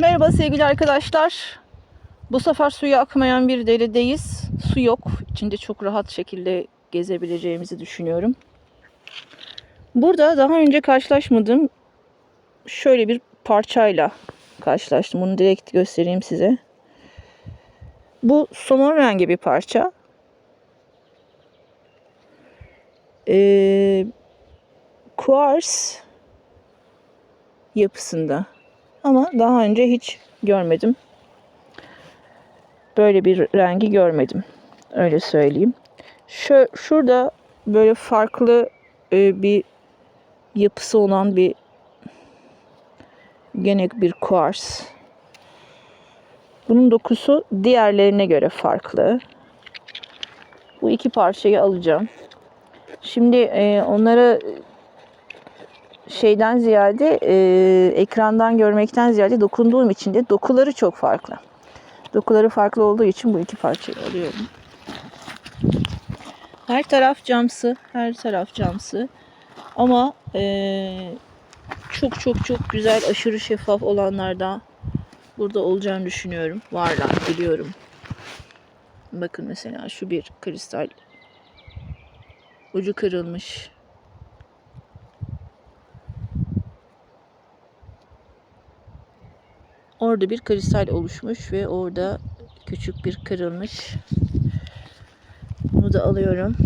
Merhaba sevgili arkadaşlar. Bu sefer suyu akmayan bir deredeyiz. Su yok. İçinde çok rahat şekilde gezebileceğimizi düşünüyorum. Burada daha önce karşılaşmadığım şöyle bir parçayla karşılaştım. Bunu direkt göstereyim size. Bu somon rengi bir parça. Ee, kuars yapısında. Ama daha önce hiç görmedim. Böyle bir rengi görmedim. Öyle söyleyeyim. Şu, şurada böyle farklı e, bir yapısı olan bir gene bir kuars. Bunun dokusu diğerlerine göre farklı. Bu iki parçayı alacağım. Şimdi e, onlara şeyden ziyade e, ekrandan görmekten ziyade dokunduğum için de dokuları çok farklı. Dokuları farklı olduğu için bu iki parçayı alıyorum. Her taraf camsı, her taraf camsı. Ama e, çok çok çok güzel, aşırı şeffaf olanlardan burada olacağını düşünüyorum. Varlar, biliyorum. Bakın mesela şu bir kristal. Ucu kırılmış. Orada bir kristal oluşmuş ve orada küçük bir kırılmış. Bunu da alıyorum.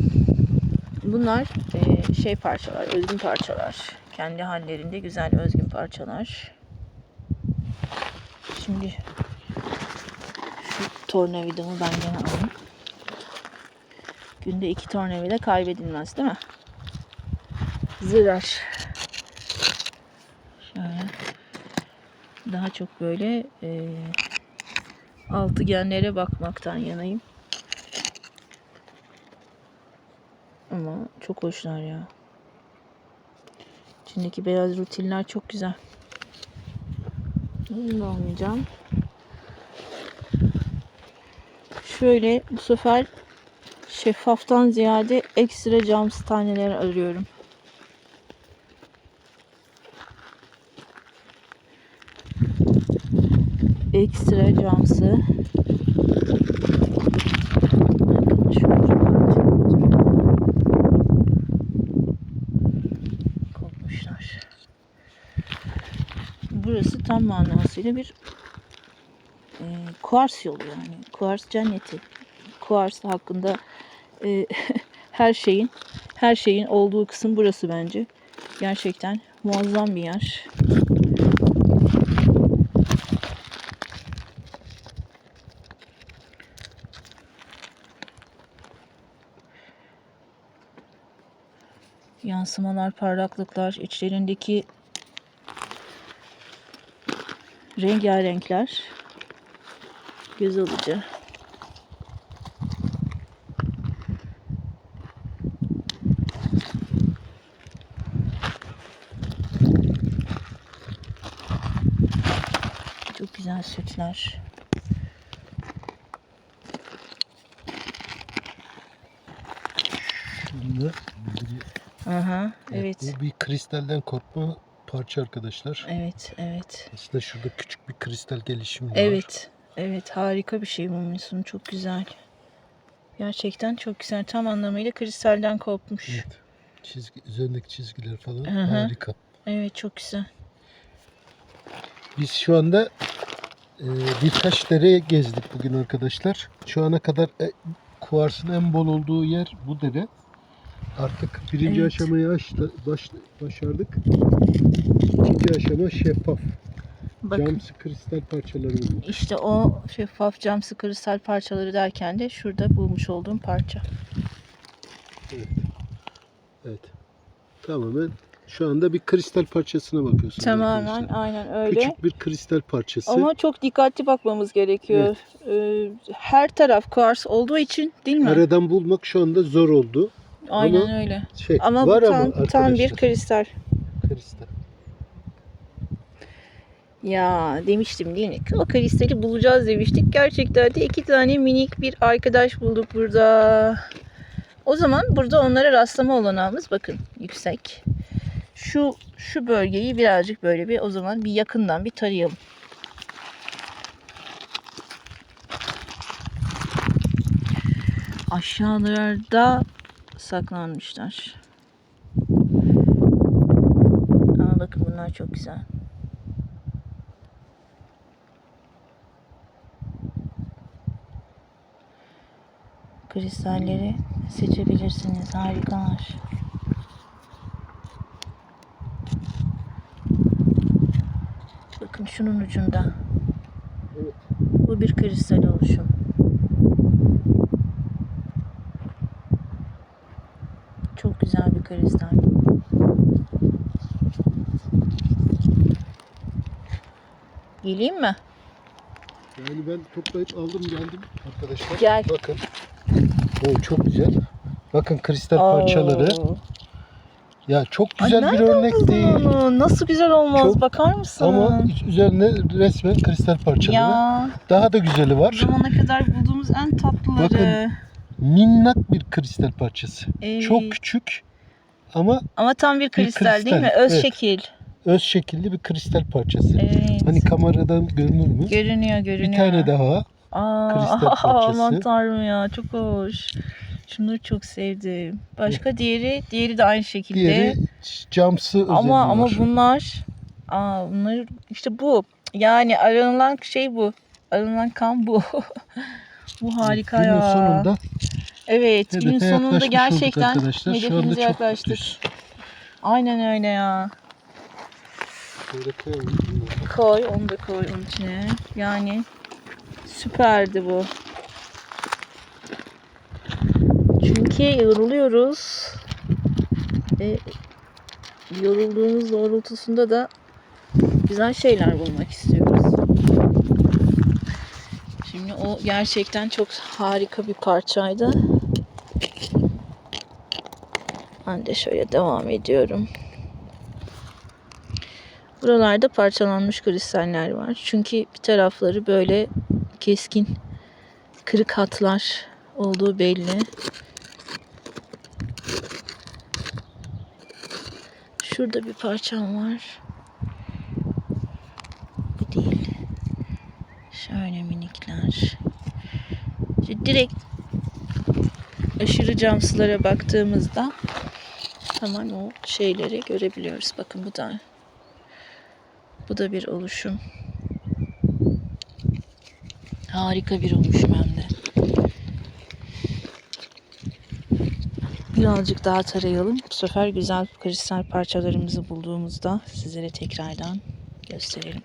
Bunlar e, şey parçalar, özgün parçalar. Kendi hallerinde güzel özgün parçalar. Şimdi şu tornavidamı ben gene alayım. Günde iki tornavida kaybedilmez değil mi? Zırar. Şöyle daha çok böyle e, altıgenlere bakmaktan yanayım. Ama çok hoşlar ya. İçindeki beyaz rutiller çok güzel. Bunu almayacağım. Şöyle bu sefer şeffaftan ziyade ekstra cam taneleri arıyorum. Ekstra camsı. Kopmuşlar. Burası tam manasıyla bir e, kuars yolu yani. Kuars cenneti. Kuars hakkında e, her şeyin her şeyin olduğu kısım burası bence. Gerçekten muazzam bir yer. Yansımalar, parlaklıklar, içlerindeki rengarenkler göz alıcı. Çok güzel sütler. Bunu Aha, evet. Bu bir kristalden kopma parça arkadaşlar. Evet, evet. Aslında şurada küçük bir kristal gelişimi var. Evet. Evet harika bir şey bu Misun. Çok güzel. Gerçekten çok güzel. Tam anlamıyla kristalden kopmuş. Evet, Evet. Çizgi, üzerindeki çizgiler falan hı. harika. çok güzel. Biz şu anda e, birkaç dere gezdik bugün arkadaşlar. Şu ana kadar e, kuarsın en bol olduğu yer bu dere. Artık birinci Evet. aşamayı aştı, baş, başardık. İkinci aşama şeffaf. Bakın Camsı kristal parçaları işte o şeffaf camsı kristal parçaları derken de şurada bulmuş olduğum parça. Evet. Tamamen şu anda bir kristal parçasına bakıyorsunuz. Tamamen arkadaşlar. aynen öyle. Küçük bir kristal parçası. Ama çok dikkatli bakmamız gerekiyor. Ee, her taraf kars olduğu için değil mi? Aradan bulmak şu anda zor oldu. Aynen Ama öyle. Şey, Ama bu tam, tam bir kristal. Kristal. Ya demiştim değil mi? O kristali bulacağız demiştik. Gerçekten de iki tane minik bir arkadaş bulduk burada. O zaman burada onlara rastlama olanağımız bakın yüksek. Şu şu bölgeyi birazcık böyle bir o zaman bir yakından bir tarayalım. Aşağılarda saklanmışlar. Ama bakın bunlar çok güzel. Kristalleri seçebilirsiniz. Harikalar. Bakın şunun ucunda. Bu bir kristal oluşum. Bir kristal. Geleyim mi? Yani ben toplayıp aldım geldim arkadaşlar. Gel. Bakın. Oo çok güzel. Bakın kristal parçaları. Oo. Ya çok Ay, güzel bir nereden örnek buldun değil. onu? Nasıl güzel olmaz Çok- bakar mısın? Ama üzerine resmen kristal parçaları. ya Daha da güzeli var. zamana kadar bulduğumuz en tatlıları. Bakın. Minnak bir kristal parçası. Evet. Çok küçük ama Ama tam bir kristal, değil kristal, mi? Öz evet. şekil. öz şekilli bir kristal parçası. Evet. Hani kameradan görünür mü? görünüyor görünüyor. Bir tane daha. Aa, kristal parçası. aman tanrım ya çok hoş. Şunları çok sevdim. Başka diğeri, diğeri de aynı şekilde. Diğeri camsı özelliği ama ama var. bunlar aa bunlar işte bu. Yani aranılan şey bu. Aranılan kan bu. bu harika Günün ya. sonunda evet, hedefe günün sonunda yaklaşmış olduk gerçekten arkadaşlar. Şu anda hedefimize çok yaklaştık. mutluyuz. Aynen öyle ya. Şöyle koyalım bunları. Koy, onu da koy onun içine. Yani süperdi bu. Çünkü yoruluyoruz. Ve yorulduğumuz doğrultusunda da güzel şeyler bulmak istiyoruz. Şimdi o gerçekten çok harika bir parçaydı. Ben de şöyle devam ediyorum. Buralarda parçalanmış kristaller var. Çünkü bir tarafları böyle keskin kırık hatlar olduğu belli. Şurada bir parçam var. Bu değil. Şöyle minikler. İşte direkt aşırı camsılara baktığımızda hemen o şeyleri görebiliyoruz. Bakın bu da bu da bir oluşum. Harika bir oluşum hem de. Birazcık daha tarayalım. Bu sefer güzel kristal parçalarımızı bulduğumuzda sizlere tekrardan gösterelim.